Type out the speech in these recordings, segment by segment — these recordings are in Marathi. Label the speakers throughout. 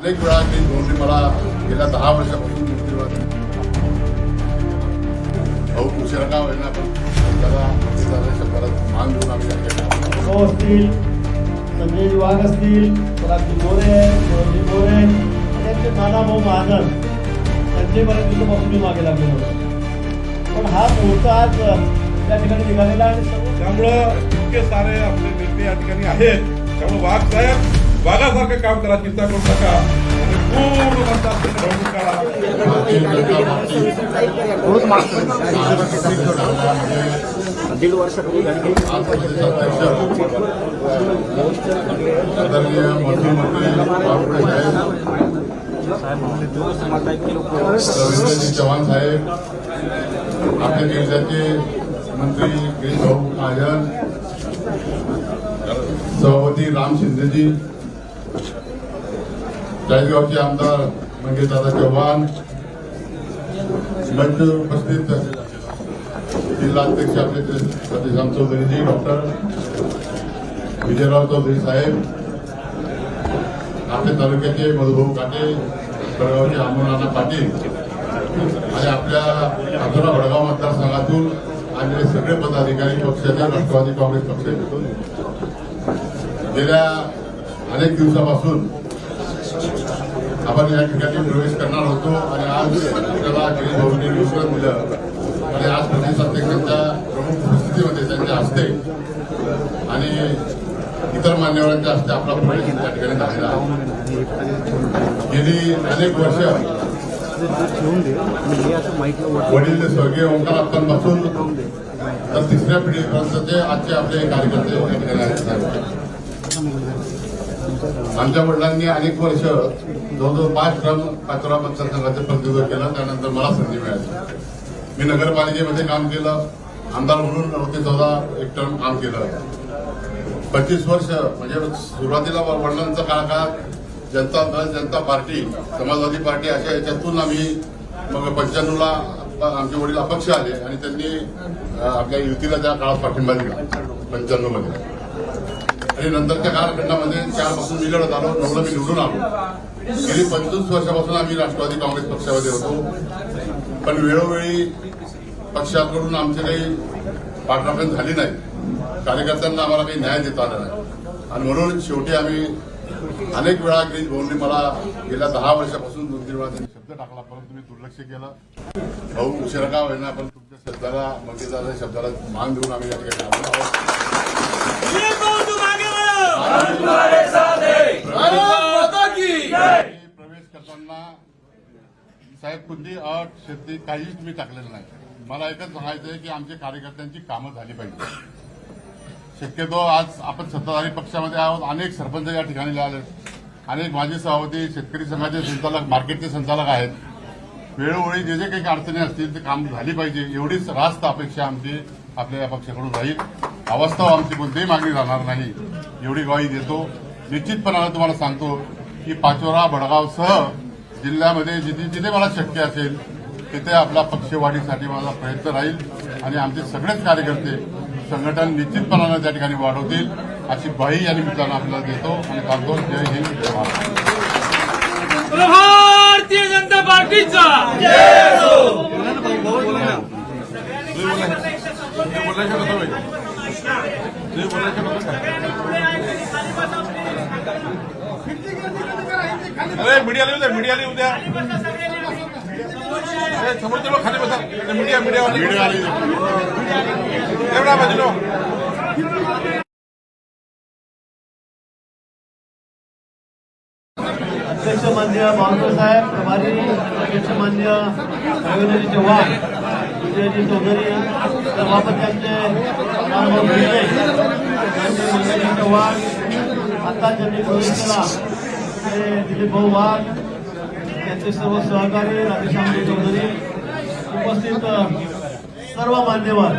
Speaker 1: अनेक वेळा ती नोंदणी मला गेल्या दहा वर्षापासून भाऊ कुशरगाव यांना पण त्याला शब्दाला मान देऊन आम्ही
Speaker 2: असतील संजय वाघ असतील मोरे मोरे त्यांचे नाना भाऊ महाजन त्यांचे बऱ्याच दिवसापासून मी मागे लागलेलो होतो. पण हा मुहूर्त आज त्या ठिकाणी निघालेला आहे आणि
Speaker 3: त्यामुळं इतके सारे आपले नेते या ठिकाणी आहेत. त्यामुळे वाघ साहेब वाघासारखं काम करा चिंता करू नका.
Speaker 1: बावकुळे साहेब रवींद्रजी चव्हाण जिल्ह्याचे मंत्री गिरीश भाऊ महाजन सभापती राम शिंदेजी चाळीसगावचे आमदार म्हणजे दादा चव्हाण. मंच उपस्थित. जिल्हाध्यक्ष आपले सतीशाम चौधरीजी डॉक्टर विजयराव चौधरी साहेब. आपल्या तालुक्याचे मधुभाऊ काटे बेळगावचे अमोनाना पाटील. आणि आपल्या अथुरा वडगाव मतदारसंघातून आलेले सगळे पदाधिकारी पक्षाच्या राष्ट्रवादी काँग्रेस पक्षाचे. गेल्या अनेक दिवसापासून आपण या ठिकाणी प्रवेश करणार होतो आणि आज त्याला गिरीश भाऊंनी निमंत्रण दिलं आणि आज प्रदेश अध्यक्षांच्या प्रमुख उपस्थितीमध्ये त्यांच्या हस्ते आणि इतर मान्यवरांच्या हस्ते आपला प्रवेश त्या ठिकाणी झालेला आहे. गेली अनेक वर्ष वडील स्वर्गीय ओंकार अप्पांपासून तर तिसऱ्या पिढीपर्यंतचे आजचे आपले कार्यकर्ते या ठिकाणी आहेत. आमच्या वडिलांनी अनेक वर्ष जवळजवळ पाच टर्म पाचोरा मतदारसंघाचं प्रतिनिधित्व केलं. त्यानंतर मला संधी मिळाली. मी नगरपालिकेमध्ये काम केलं. आमदार म्हणून नऊ ते चौदा एक टर्म काम केलं. पंचवीस वर्ष म्हणजे सुरुवातीला वडिलांचा काळात जनता दल जनता पार्टी समाजवादी पार्टी अशा याच्यातून आम्ही मग पंच्याण्णवला आमचे वडील अपक्ष आले आणि त्यांनी आपल्या युतीला त्या काळात पाठिंबा दिला पंच्याण्णवमध्ये आणि नंतरच्या कालखंडामध्ये चारपासून मी आलो नऊला मी निवडून आलो. गेली पंचवीस वर्षापासून आम्ही राष्ट्रवादी काँग्रेस पक्षामध्ये होतो. पण वेळोवेळी पक्षाकडून आमचे काही पाठराखण झाली नाही. कार्यकर्त्यांना आम्हाला काही न्याय देता आला नाही. आणि म्हणून शेवटी आम्ही अनेक वेळा गिरीश भाऊंनी मला गेल्या दहा वर्षापासून दोन तीन वेळा त्यांनी शब्द टाकला परंतु मी दुर्लक्ष केलं. भाऊ हुशार का होईना पण तुमच्या शब्दाला मंत्रीदारा शब्दाला मान देऊन आम्ही या ठिकाणी आलो आहोत. प्रवेश करताना साहेब कुठली अट शेती काहीच मी टाकलेलं नाही मला एकच सांगायचं आहे की आमच्या कार्यकर्त्यांची कामं झाली पाहिजे शक्यतो आज आपण सत्ताधारी पक्षामध्ये आहोत अनेक सरपंच या ठिकाणी आले अनेक माजी सभापती शेतकरी संघाचे संचालक मार्केटचे संचालक आहेत वेळोवेळी जे जे काही अडचणी असतील ते काम झाली पाहिजे एवढीच रास्त अपेक्षा आमची आपल्या या पक्षाकडून राहील अवास्तव आमची कोणतीही मागणी राहणार नाही एवढी ग्वाही देतो. निश्चितपणानं तुम्हाला सांगतो की पाचोरा भडगावसह जिल्ह्यामध्ये जिथे जिथे मला शक्य असेल तिथे आपला पक्षवाढीसाठी माझा प्रयत्न राहील आणि आमचे सगळेच कार्यकर्ते संघटन निश्चितपणानं त्या ठिकाणी वाढवतील अशी ग्वाही या निमित्तानं आपल्याला देतो आणि सांगतो जय हिंद जय महाराष्ट्र
Speaker 4: भारतीय जनता पार्टीचा!
Speaker 3: मीडियाला येऊ द्या मीडियाला येऊ द्या. अरे, समोरचे लोक खाली बसा. ते मीडिया मीडियावाले
Speaker 1: मीडिया आली.
Speaker 3: एवढा बाजूला.
Speaker 2: अध्यक्ष मान्य साहेब प्रभारी अध्यक्ष मान्य रवींद्रजी चव्हाण विजयजी चौधरी सभापत्यांचे चव्हाण आता ज्यांनी केला ते दिलीप भाऊ वाघ त्यांचे सर्व सहकारी राधेश्यामजी चौधरी उपस्थित सर्व मान्यवर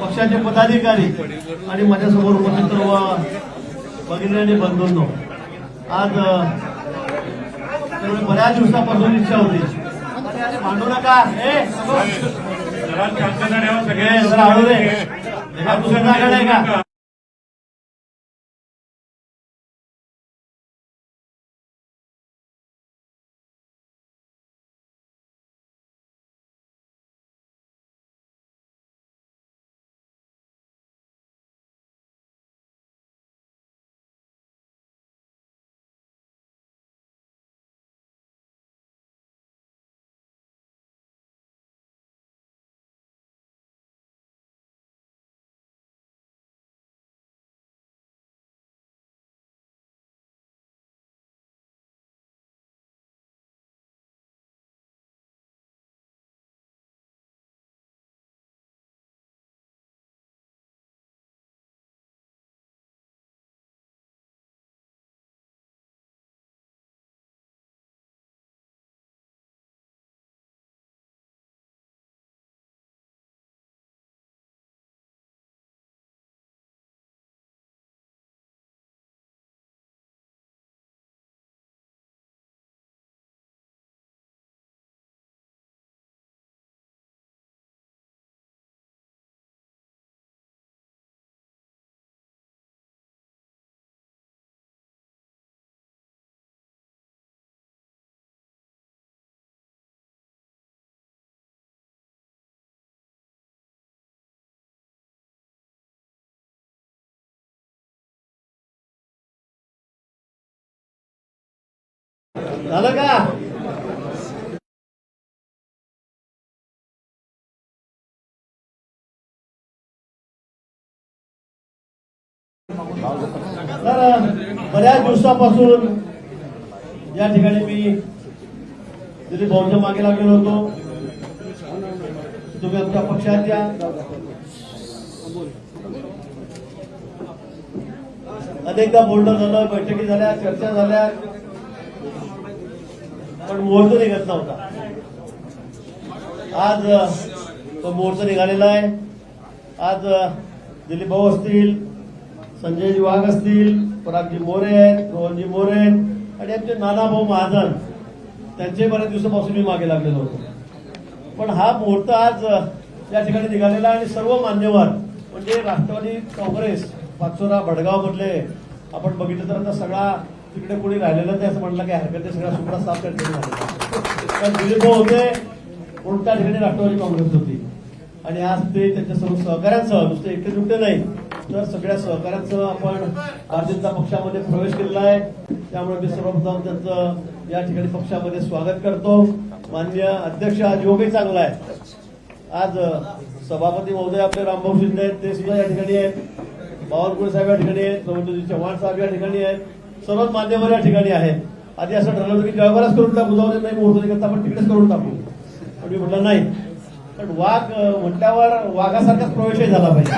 Speaker 2: पक्षाचे पदाधिकारी आणि माझ्यासमोर उपस्थित सर्व भगिनी आणि बंधूंनो आज बऱ्याच दिवसापासून इच्छा होती भांडू नका ए, सगळे जरा हळू रे एका दुसऱ्या झालं का? तर बऱ्याच दिवसापासून या ठिकाणी मी दिलीप भाऊच्या मागे लागलेलो होतो. तुम्ही आमच्या पक्षाच्या अनेकदा बोलणं झालं बैठकी झाल्या चर्चा झाल्या. पण मुहूर्त निघत नव्हता. आज तो मुहूर्त निघालेला आहे. आज दिलीप भाऊ असतील संजयजी वाघ असतील परागजी मोरे आहेत रोहनजी मोरे आहेत आणि आमचे नानाभाऊ महाजन त्यांचे बऱ्याच दिवसापासून मी मागे लागलेलो होतो. पण हा मुहूर्त आज या ठिकाणी निघालेला आहे आणि सर्व मान्यवर म्हणजे राष्ट्रवादी काँग्रेस पाचोरा भडगाव मधले आपण बघितलं तर आता सगळा तिकडे कोणी राहिलेलं नाही असं म्हटलं काही हरकत नाही सगळ्या सुपडा साफ करते कारण दिलीप भाऊ होते कोणत्या ठिकाणी राष्ट्रवादी काँग्रेस होती? आणि आज ते त्यांच्या सर्व सहकाऱ्यांसह नुसते एकटे दुकटे नाही तर सगळ्या सहकाऱ्यांसह आपण भारतीय जनता पक्षामध्ये प्रवेश केलेला आहे. त्यामुळे मी सर्वप्रथम त्यांचं या ठिकाणी पक्षामध्ये स्वागत करतो. मान्य अध्यक्ष आज योगही चांगला आहे. आज सभापती महोदय आपले रामभाऊ शिंदे आहेत ते सुद्धा या ठिकाणी आहेत. बावनकुळे साहेब या ठिकाणी आहेत प्रमोदजी चव्हाण साहेब या ठिकाणी आहेत. सर्वच मान्यवर या ठिकाणी आहेत. आधी असं ठरलं होतं की जळगावलाच करून टाकू जाऊ नाही मुहूर्त करता आपण तिकडेच करून टाकू. पण मी म्हटलं नाही. पण वाघ म्हटल्यावर वाघासारखाच प्रवेशही झाला पाहिजे.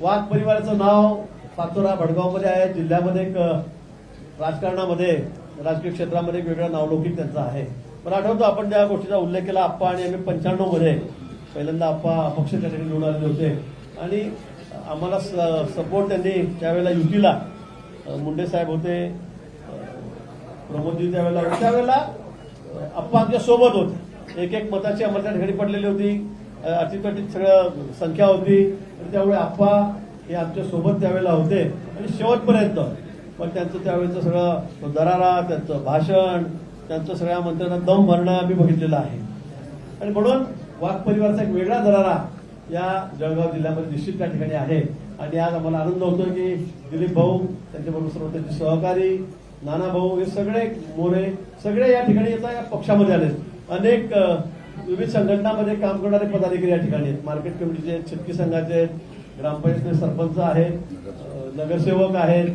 Speaker 2: वाघ परिवाराचं नाव पाचोरा भडगावमध्ये आहे. जिल्ह्यामध्ये एक राजकारणामध्ये राजकीय क्षेत्रामध्ये एक वेगळा नावलौकिक त्यांचा आहे. मला आठवतो आपण ज्या गोष्टीचा उल्लेख केला आप्पा आणि आम्ही पंच्याण्णवमध्ये. पहिल्यांदा आप्पा अपक्ष त्या ठिकाणी निवडून आलेले होते. आणि आम्हाला स सपोर्ट त्यांनी त्यावेळेला युतीला मुंडे साहेब होते प्रमोदजी त्यावेळेला त्यावेळेला अप्पा आमच्यासोबत होते. एक एक मताची आम्हाला त्या ठिकाणी पडलेली होती अ, अटीतटीत सगळं संख्या होती. आणि त्यामुळे आप्पा हे आमच्यासोबत त्यावेळेला होते. आणि शेवटपर्यंत पण त्यांचं त्यावेळेचं सगळं दरारा त्यांचं भाषण त्यांचं सगळ्या मंत्र्यांना दम भरणं आम्ही बघितलेलं आहे. आणि म्हणून वाघ परिवारचा एक वेगळा दरारा या जळगाव जिल्ह्यामध्ये निश्चित त्या ठिकाणी आहे. आणि आज आम्हाला आनंद होतो की दिलीप भाऊ त्यांच्याबरोबर सर्व त्यांचे सहकारी नाना भाऊ हे सगळे मोरे सगळे या ठिकाणी येतात या पक्षामध्ये आले अनेक विविध संघटनामध्ये काम करणारे पदाधिकारी या ठिकाणी आहेत. मार्केट कमिटीचे आहेत शेतकरी संघाचे आहेत ग्रामपंचायतचे सरपंच आहेत नगरसेवक आहेत.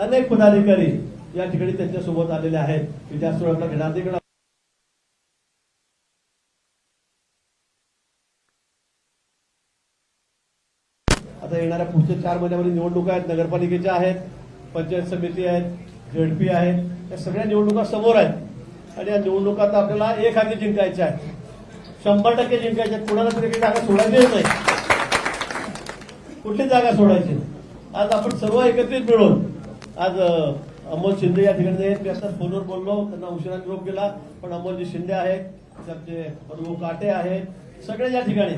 Speaker 2: अनेक पदाधिकारी या ठिकाणी त्यांच्यासोबत आलेले आहेत. की जास्त वेळ आपला घेणार नाही. कारण आता येणाऱ्या पुढच्या चार महिन्यामध्ये निवडणुका आहेत नगरपालिकेच्या आहेत पंचायत समिती आहेत झेडपी आहेत या सगळ्या निवडणुका समोर आहेत. आणि या निवडणुका तर आपल्याला एक हाती जिंकायच्या आहेत शंभर टक्के जिंकायच्या आहेत. कुणाला तरी काही जागा सोडायचीच नाही. कुठली जागा सोडायची? आज आपण सर्व एकत्रित मिळून आज अमोल शिंदे या ठिकाणी आहेत. मी आता फोनवर बोललो त्यांना उशिरा निरोप गेला पण अमोलजी शिंदे आहेत त्यांचे अनुभव काटे आहेत. सगळे या ठिकाणी.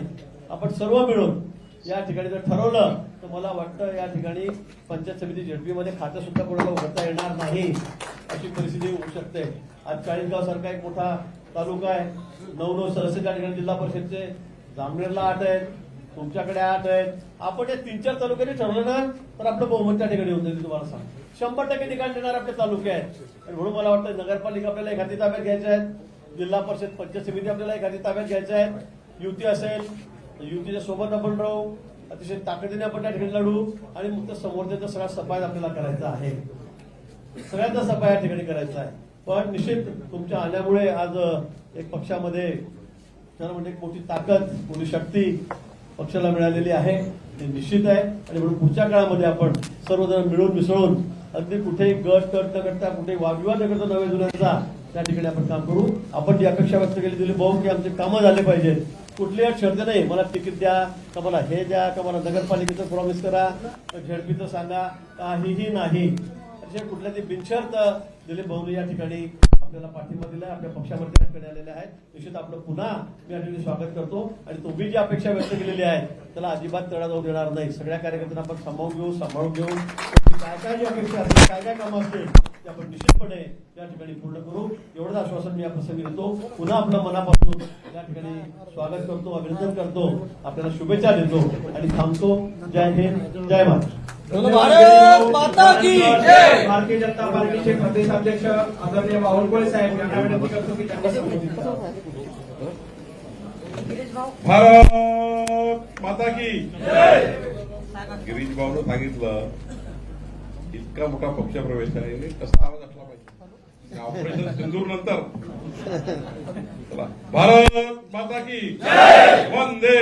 Speaker 2: आपण सर्व मिळून या ठिकाणी जर ठरवलं तर मला वाटतं या ठिकाणी पंचायत समिती झेडपी खातं सुद्धा कोणाला उघडता येणार नाही अशी परिस्थिती होऊ शकते. आज चाळीसगाव सारखा एक मोठा तालुका आहे. नऊ नऊ सदस्य त्या ठिकाणी जिल्हा परिषदचे. जामनेरला आठ आहेत तुमच्याकडे आठ आहेत. आपण या तीन चार तालुक्यांनी ठरवलं ना तर आपलं बहुमत त्या ठिकाणी होऊन जाईल तुम्हाला सांग शंभर टक्के ठिकाण देणार आपले तालुके आहेत. आणि म्हणून मला वाटतं नगरपालिका आपल्याला एखादी ताब्यात घ्यायच्या आहेत. जिल्हा परिषद पंचायत समिती आपल्याला एखादी ताब्यात घ्यायच्या आहेत. युती असेल युतीच्या सोबत आपण राहू अतिशय ताकदीने आपण त्या ठिकाणी लढू आणि मग त्या समोरच्या सगळा सफाय आपल्याला करायचा आहे. सगळ्यांचा सफाया या ठिकाणी करायचा आहे. पण निश्चित तुमच्या आल्यामुळे आज एक पक्षामध्ये त्याला म्हणजे एक मोठी ताकद मोठी शक्ती पक्षाला मिळालेली आहे. हे निश्चित आहे. आणि म्हणून पुढच्या काळामध्ये आपण सर्वजण मिळून मिसळून अगदी कुठेही गट कट करता कुठेही वादविवाद न करता नव्या जुन्यांचा त्या ठिकाणी आपण काम करू. आपण जी अपेक्षा व्यक्त केली दिली भाऊ की आमचे कामं झाले पाहिजेत. कुठली शर्त नाही. मला तिकीट द्या का मला हे द्या का मला नगरपालिकेचं प्रॉमिस करा झडपीचं झेडपीचं सांगा काहीही नाही. असे कुठल्या तरी बिनशर्त दिलीप भाऊनी या ठिकाणी आपल्याला पाठिंबा दिला आपल्या पक्षामध्ये ठिकाणी आलेले आहेत. निश्चित आपलं पुन्हा मी या ठिकाणी स्वागत करतो. आणि तुम्ही जी अपेक्षा व्यक्त केलेली आहे त्याला अजिबात तडा जाऊ देणार नाही. सगळ्या कार्यकर्त्यांना आपण सांभाळून घेऊ सांभाळून घेऊ. काय काय जी अपेक्षा असतील काय काय कामं असतील ते आपण निश्चितपणे या ठिकाणी पूर्ण करू. एवढंच आश्वासन मी या प्रसंगी देतो. पुन्हा आपलं मनापासून या ठिकाणी स्वागत करतो अभिनंदन करतो. आपल्याला शुभेच्छा देतो आणि थांबतो. जय हिंद जय महाराष्ट्र.
Speaker 5: भारत माता की जय!
Speaker 6: भारतीय जनता पार्टीचे प्रदेशाध्यक्ष आदरणीय बावनकुळे साहेब यांना विनंती करतो की त्यांनी.
Speaker 3: भारत माता की गिरीश भाऊनं सांगितलं इतका मोठा पक्षप्रवेश आहे आणि कसा आवाज असला पाहिजे. ऑपरेशन सिंदूर नंतर. भारत माता की वंदे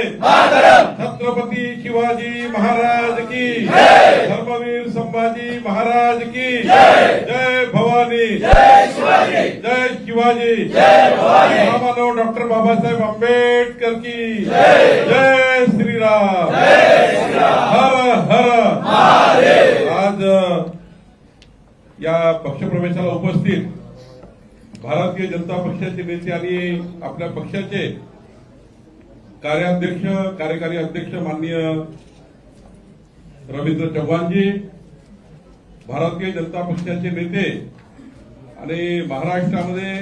Speaker 3: छत्रपती शिवाजी महाराज की धर्मवीर संभाजी महाराज की जय! भवानी! जय शिवाजी! महामानव डॉक्टर बाबासाहेब आंबेडकर की जय! श्रीराम! हर हर! आज या पक्षप्रवेशाला उपस्थित भारतीय जनता पक्षाचे नेते आणि आपल्या पक्षाचे कार्याध्यक्ष कार्यकारी अध्यक्ष माननीय रवींद्र चव्हाणजी भारतीय जनता पक्षाचे नेते आणि महाराष्ट्रामध्ये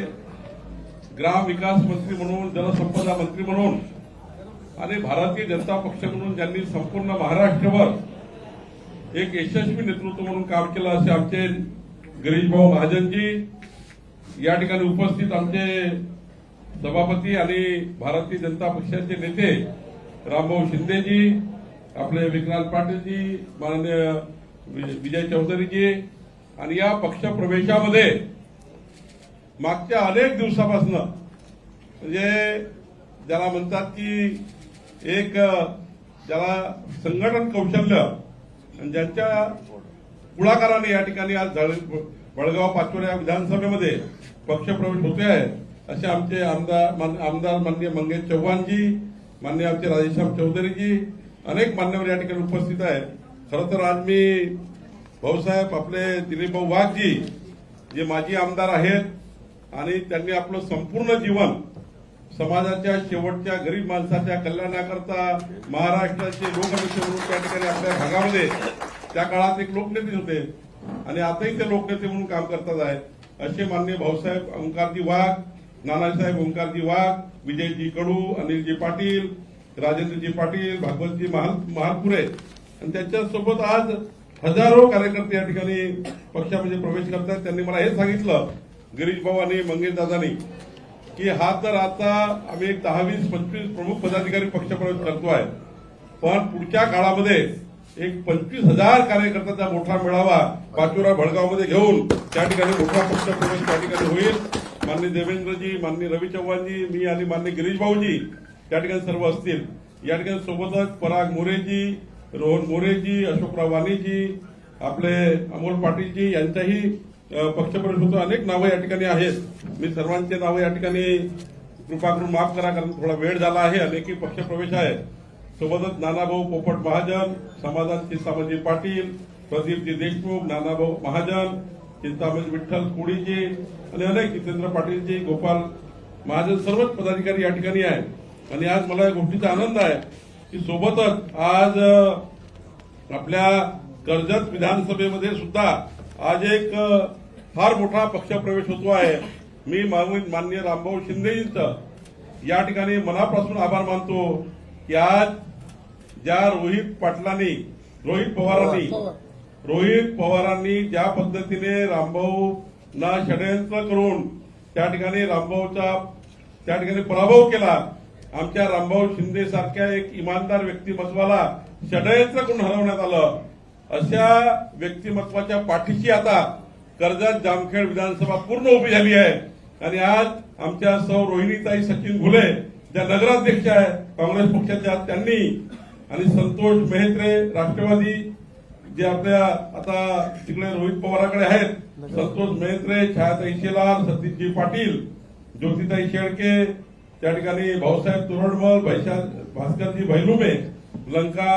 Speaker 3: ग्राम विकास मंत्री म्हणून जलसंपदा मंत्री म्हणून आणि भारतीय जनता पक्ष म्हणून ज्यांनी संपूर्ण महाराष्ट्रभर एक यशस्वी नेतृत्व म्हणून काम केलं असे आमचे गिरीशभाऊ महाजनजी. या ठिकाणी उपस्थित आमचे सभापती आणि भारतीय जनता पक्षाचे नेते रामभाऊ शिंदेजी आपले विक्रांत पाटीलजी माननीय विजय चौधरीजी. आणि या पक्ष प्रवेशामध्ये मागच्या अनेक दिवसापासून म्हणजे ज्याला म्हणतात की एक ज्याला संघटन कौशल्य आणि ज्यांच्या पुढाकाराने या ठिकाणी आज जळ- पाचोऱ्या विधानसभेमध्ये पक्षप्रवेश होते आहे असे आमचे आमदार मान- आमदार माननीय मंगेश चव्हाणजी मान्य आमचे राजेश्याम चौधरीजी अनेक मान्यवर या ठिकाणी उपस्थित आहेत. खरं तर आज मी भाऊसाहेब आपले दिलीप भाऊ वाघजी जे माजी आमदार आहेत आणि त्यांनी आपलं संपूर्ण जीवन समाजाच्या शेवटच्या गरीब माणसाच्या कल्याणाकरता महाराष्ट्राचे लोकनेते म्हणून त्या ठिकाणी आपल्या भागामध्ये त्या काळात एक लोकनेते होते. आणि आताही ते लोकनेते म्हणून काम करतात आहेत. असे मान्य भाऊसाहेब ओंकारजी वाघ नानासाहेब ओंकारजी वाघ विजयजी कडू अनिलजी पाटील राजेंद्रजी पाटील भागवतजी महाल महालपुरे. आणि त्यांच्यासोबत आज हजारो कार्यकर्ते या ठिकाणी पक्षामध्ये प्रवेश करतात त्यांनी मला हे सांगितलं गिरीश भाऊ आणि मंगेश दादानी की हा तर आता आम्ही एक दहा वीस पंचवीस प्रमुख पदाधिकारी पक्षप्रवेश आहे पण पुढच्या काळामध्ये एक पंचवीस हजार कार्यकर्त्याचा मोठा मेळावा पाचोरा भडगावमध्ये घेऊन त्या ठिकाणी मोठा पक्षप्रवेश त्या ठिकाणी होईल. माननीय देवेंद्रजी माननीय रवी चव्हाणजी मी आणि माननीय गिरीश भाऊजी त्या ठिकाणी सर्व असतील. या ठिकाणी सोबतच पराग मोरेजी रोहन मोरेजी अशोकराव वाणीजी आपले अमोल पाटीलजी यांच्याही पक्षप्रवेश होतो अनेक नावं या ठिकाणी आहेत. मी सर्वांचे नावं या ठिकाणी कृपा करून माफ करा कारण थोडा वेळ झाला आहे. अनेकही पक्षप्रवेश आहे सोबतच नानाभाऊ पोपट महाजन समाधान चिंतामणजी पाटील प्रदीपजी देशमुख नानाभाऊ महाजन चिंतामणी विठ्ठल कुडीजी आणि अनेक जितेंद्र पाटीलजी गोपाल महाजन सर्वच पदाधिकारी या ठिकाणी आहेत. आणि आज मला या गोष्टीचा आनंद आहे की सोबतच आज आपल्या कर्जत विधानसभेमध्ये सुद्धा आज एक फार मोठा पक्षप्रवेश होतो आहे. मी माननीय रामभाऊ शिंदेजींचं या ठिकाणी मनापासून आभार मानतो की आज ज्या रोहित पाटलांनी रोहित पवारांनी रोहित पवारांनी ज्या पद्धतीने रामभाऊ ना षडयंत्र करून त्या ठिकाणी रामभाऊचा त्या ठिकाणी पराभव केला आमच्या रामभाऊ शिंदे सारख्या एक इमानदार व्यक्तिमत्वाला षडयंत्र करून हरवण्यात आलं. अशा व्यक्तिमत्वाच्या पाठीशी आता कर्जत जामखेड विधानसभा पूर्ण उभी झाली आहे. आणि आज आमच्या सौ रोहिणीताई सचिन घुले ज्या नगराध्यक्ष आहेत काँग्रेस पक्षाच्या त्यांनी आणि संतोष मेहत्रे राष्ट्रवादी जे आपल्या आता तिकडे रोहित पवाराकडे आहेत संतोष मेहत्रे छायाताई शेलार सतीशजी पाटील ज्योतिताई शेळके त्या ठिकाणी भाऊसाहेब तुरडमल भैशा भास्करजी भैलुमे लंका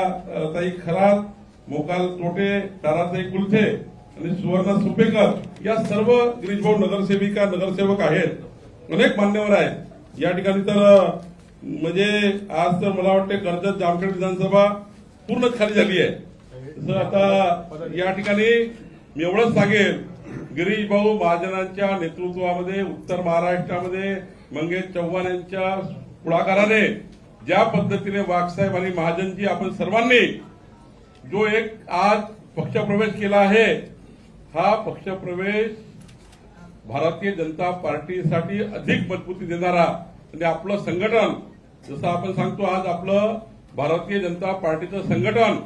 Speaker 3: ताई खरात मोकाल तोटे ताराताई कुलथे आणि सुवर्णा सुपेकर या सर्व गिरीशभाऊ नगरसेविका नगरसेवक आहेत. अनेक मान्यवर आहेत. या ठिकाणी तर म्हणजे आज तर मला वाटते कर्जत जामखेड विधानसभा पूर्णच खाली झाली आहे. तसं आता या ठिकाणी मी एवढंच सांगेल गिरीश भाऊ महाजनांच्या नेतृत्वामध्ये उत्तर महाराष्ट्रामध्ये मंगेश चव्हाण यांच्या पुढाकाराने ज्या पद्धतीने वाघसाहेब आणि महाजनजी आपण सर्वांनी जो एक आज पक्षप्रवेश केला आहे हा पक्षप्रवेश भारतीय जनता पार्टीसाठी अधिक मजबूती देणारा आणि आपलं संघटन जसं आपण सांगतो आज आपलं भारतीय जनता पार्टीचं संघटन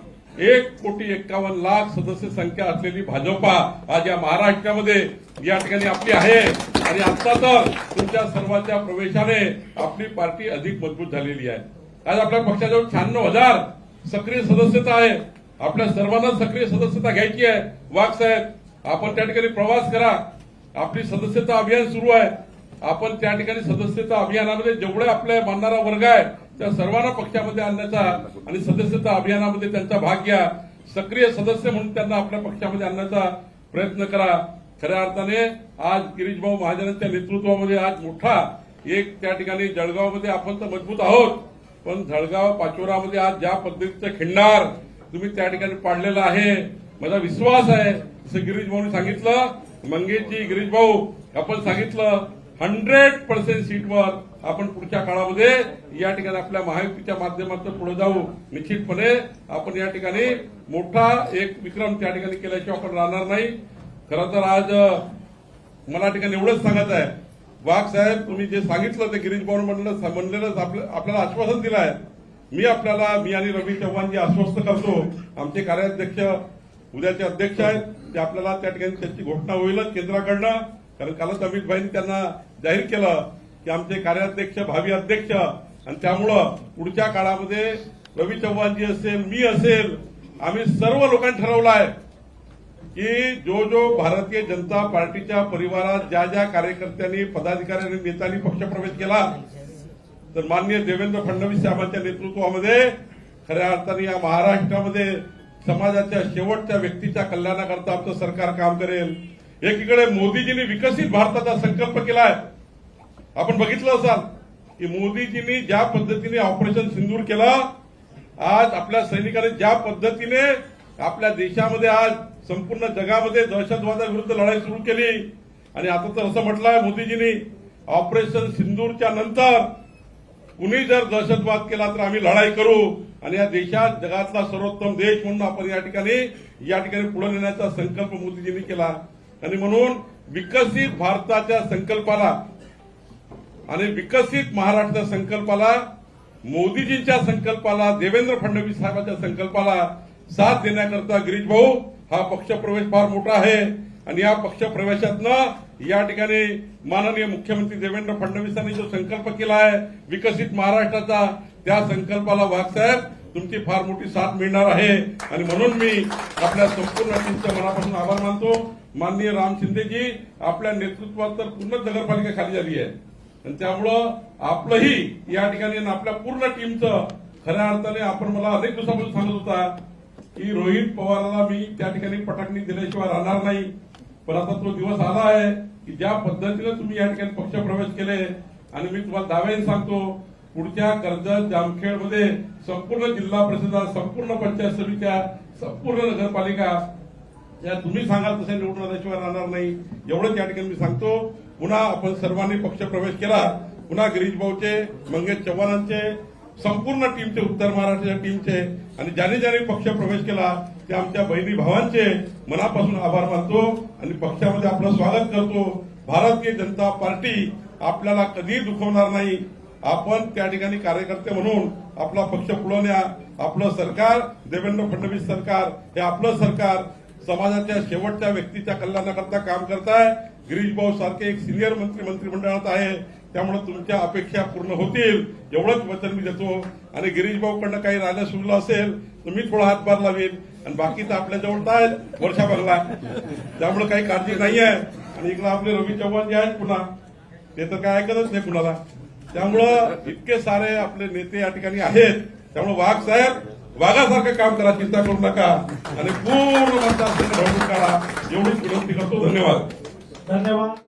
Speaker 3: एक कोटी एक्कावन्न लाख सदस्य संख्या असलेली भाजपा आज या महाराष्ट्रामध्ये या ठिकाणी आपली आहे. आणि आता तर तुमच्या सर्वांच्या प्रवेशाने आपली पार्टी अधिक मजबूत झालेली आहे. आज आपल्या पक्षाजवळ शहाण्णव हजार सक्रिय सदस्यता आहे. आपल्या सर्वांना सक्रिय सदस्यता घ्यायची आहे. वाघ साहेब आपण त्या ठिकाणी प्रवास करा. आपली सदस्यता अभियान सुरू आहे. आपण त्या ठिकाणी सदस्यता अभियानामध्ये जेवढे आपले मानणारा वर्ग आहे त्या सर्वांना पक्षामध्ये आणण्याचा आणि सदस्यता अभियानामध्ये त्यांचा भाग घ्या. सक्रिय सदस्य म्हणून त्यांना आपल्या पक्षामध्ये आणण्याचा प्रयत्न करा. खऱ्या अर्थाने आज गिरीशभाऊ महाजनांच्या नेतृत्वामध्ये आज मोठा एक त्या ठिकाणी जळगावमध्ये आपण तर मजबूत आहोत. पण जळगाव पाचोरामध्ये आज ज्या पद्धतीचं खिंडार तुम्ही त्या ठिकाणी पाडलेला आहे. माझा विश्वास आहे. जसं गिरीश भाऊनी सांगितलं. मंगेशजी गिरीश भाऊ आपण सांगितलं हंड्रेड पर्सेंट सीटवर आपण पुढच्या काळामध्ये या ठिकाणी आपल्या महायुतीच्या माध्यमातून पुढे जाऊ. निश्चितपणे आपण या ठिकाणी मोठा एक विक्रम त्या ठिकाणी केल्याशिवाय आपण राहणार नाही. खरं तर आज मला ठिकाणी एवढंच सांगत आहे. वाघ साहेब तुम्ही जे सांगितलं ते गिरीश भाऊ म्हणलं म्हणलेलं आपलं- आपल्याला आश्वासन दिलं आहे. मी आपल्याला मी आणि रवी चव्हाण जे आश्वस्त करतो आमचे कार्याध्यक्ष उद्याचे अध्यक्ष आहेत ते आपल्याला त्या ठिकाणी त्याची घोषणा होईलच केंद्राकडनं. कारण कालच अमित भाईंनी त्यांना जाहीर केलं की आमचे कार्याध्यक्ष भावी अध्यक्ष आणि त्यामुळं पुढच्या काळामध्ये रवी चव्हाणजी असेल मी असेल आम्ही सर्व लोकांनी ठरवलं आहे की जो जो भारतीय जनता पार्टीच्या परिवारात ज्या ज्या कार्यकर्त्यांनी पदाधिकाऱ्यांनी नेत्यांनी पक्षप्रवेश केला तर माननीय देवेंद्र फडणवीस साहेबांच्या नेतृत्वामध्ये खऱ्या अर्थाने या महाराष्ट्रामध्ये समाजाच्या शेवटच्या व्यक्तीच्या कल्याणाकरता आमचं सरकार काम करेल. एकीकडे मोदीजींनी विकसित भारताचा संकल्प केलाय. आपण बघितलं असाल की मोदीजींनी ज्या पद्धतीने ऑपरेशन सिंदूर केलं आज आपल्या सैनिकांनी ज्या पद्धतीने आपल्या देशामध्ये आज संपूर्ण जगामध्ये दहशतवादाविरुद्ध लढाई सुरू केली आणि आता तर असं म्हटलंय मोदीजींनी ऑपरेशन सिंदूरच्या नंतर कुणी जर दहशतवाद केला तर आम्ही लढाई करू. आणि या देशात जगातला सर्वोत्तम देश म्हणून आपण या ठिकाणी या ठिकाणी पुढे नेण्याचा संकल्प मोदीजींनी केला. आणि म्हणून विकसित भारताच्या संकल्पाला आणि विकसित महाराष्ट्राच्या संकल्पाला मोदीजींच्या संकल्पाला देवेंद्र फडणवीस साहेबांच्या संकल्पाला साथ देण्याकरता गिरीश भाऊ हा पक्षप्रवेश फार मोठा आहे. आणि या पक्षप्रवेशातनं या ठिकाणी माननीय मुख्यमंत्री देवेंद्र फडणवीसांनी जो संकल्प केला आहे विकसित महाराष्ट्राचा त्या संकल्पाला वाघसाहेब तुमची फार मोठी साथ मिळणार आहे. आणि म्हणून मी आपल्या संपूर्ण टीमच्या मनापासून आभार मानतो. माननीय राम शिंदेजी आपल्या नेतृत्वात तर पूर्ण नगरपालिका खाली झाली आहे. आणि त्यामुळं आपलंही या ठिकाणी आपल्या पूर्ण टीमचं खऱ्या अर्थाने आपण मला अनेक दिवसापासून सांगत होता की रोहित पवाराला मी त्या ठिकाणी पटाकणी दिल्याशिवाय राहणार नाही. पण आता तो दिवस आला आहे की ज्या पद्धतीने तुम्ही या ठिकाणी पक्षप्रवेश केले आणि मी तुम्हाला दाव्याने सांगतो पुढच्या कर्जत जामखेडमध्ये संपूर्ण जिल्हा परिषदा संपूर्ण पंचायत समित्या संपूर्ण नगरपालिका या तुम्ही सांगाल तसे निवडून आल्याशिवाय राहणार नाही. एवढंच या ठिकाणी मी सांगतो. पुन्हा आपण सर्वांनी पक्षप्रवेश केला. पुन्हा गिरीश भाऊचे मंगेश चव्हाणांचे संपूर्ण टीमचे उत्तर महाराष्ट्राच्या टीमचे आणि ज्याने ज्याने पक्ष प्रवेश केला ते आमच्या बहिणी भावांचे मनापासून आभार मानतो आणि पक्षामध्ये आपलं स्वागत करतो. भारतीय जनता पार्टी आपल्याला कधीही दुखवणार नाही. आपण त्या ठिकाणी कार्यकर्ते म्हणून आपला पक्ष पुढे आपलं सरकार देवेंद्र फडणवीस सरकार हे आपलं सरकार समाजाच्या शेवटच्या व्यक्तीच्या कल्याणाकरता काम करताय. गिरीश भाऊ सारखे एक सिनियर मंत्री मंत्रिमंडळात आहे. त्यामुळे तुमच्या अपेक्षा पूर्ण होतील. एवढंच वचन मी देतो. आणि गिरीश काही राहिलं सुरलं असेल तर मी थोडा हातभार लावेल आणि बाकी तर आपल्याजवळ तर आहे वर्षाभरला त्यामुळे काही काळजी नाही आहे. आणि इकडे आपले रवी चव्हाण जे आहेत पुन्हा ते तर काय ऐकतच नाही कुणाला. त्यामुळं इतके सारे आपले नेते या ठिकाणी आहेत. त्यामुळे वाघ साहेब वाघासारखं काम करा चिंता करू नका. आणि पूर्ण मतदारसंघ निवडणूक काढा. एवढीच विनंती करतो. धन्यवाद.
Speaker 6: धन्यवाद.